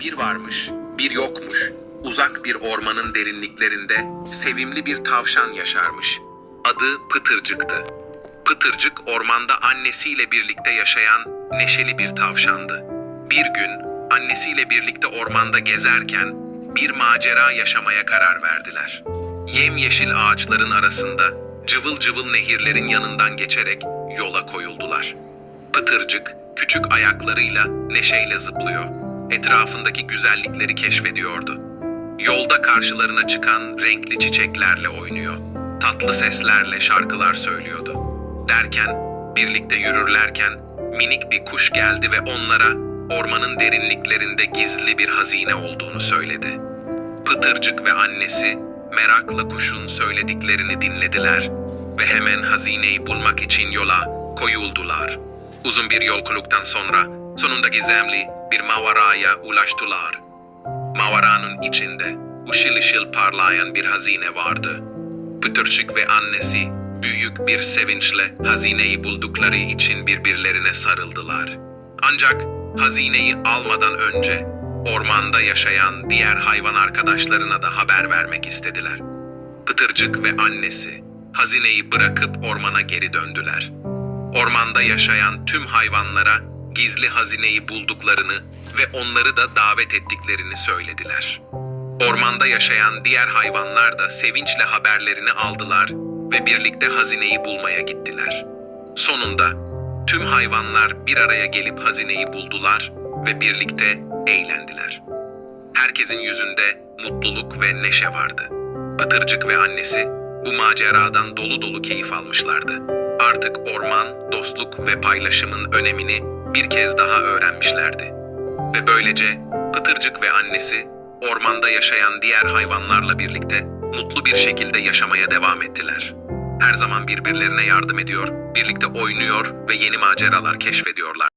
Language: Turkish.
Bir varmış, bir yokmuş. Uzak bir ormanın derinliklerinde sevimli bir tavşan yaşarmış. Adı Pıtırcık'tı. Pıtırcık ormanda annesiyle birlikte yaşayan neşeli bir tavşandı. Bir gün annesiyle birlikte ormanda gezerken bir macera yaşamaya karar verdiler. Yemyeşil ağaçların arasında cıvıl cıvıl nehirlerin yanından geçerek yola koyuldular. Pıtırcık küçük ayaklarıyla neşeyle zıplıyor. Etrafındaki güzellikleri keşfediyordu. Yolda karşılarına çıkan renkli çiçeklerle oynuyor. Tatlı seslerle şarkılar söylüyordu. Derken, birlikte yürürlerken minik bir kuş geldi ve onlara ormanın derinliklerinde gizli bir hazine olduğunu söyledi. Pıtırcık ve annesi merakla kuşun söylediklerini dinlediler ve hemen hazineyi bulmak için yola koyuldular. Uzun bir yolculuktan sonra sonunda gizemli bir mağaraya ulaştılar. Mağaranın içinde ışıl ışıl parlayan bir hazine vardı. Pıtırcık ve annesi büyük bir sevinçle hazineyi buldukları için birbirlerine sarıldılar. Ancak hazineyi almadan önce ormanda yaşayan diğer hayvan arkadaşlarına da haber vermek istediler. Pıtırcık ve annesi hazineyi bırakıp ormana geri döndüler. Ormanda yaşayan tüm hayvanlara gizli hazineyi bulduklarını ve onları da davet ettiklerini söylediler. Ormanda yaşayan diğer hayvanlar da sevinçle haberlerini aldılar ve birlikte hazineyi bulmaya gittiler. Sonunda tüm hayvanlar bir araya gelip hazineyi buldular ve birlikte eğlendiler. Herkesin yüzünde mutluluk ve neşe vardı. Pıtırcık ve annesi bu maceradan dolu dolu keyif almışlardı. Artık orman, dostluk ve paylaşımın önemini bir kez daha öğrenmişlerdi. Ve böylece Pıtırcık ve annesi ormanda yaşayan diğer hayvanlarla birlikte mutlu bir şekilde yaşamaya devam ettiler. Her zaman birbirlerine yardım ediyor, birlikte oynuyor ve yeni maceralar keşfediyorlar.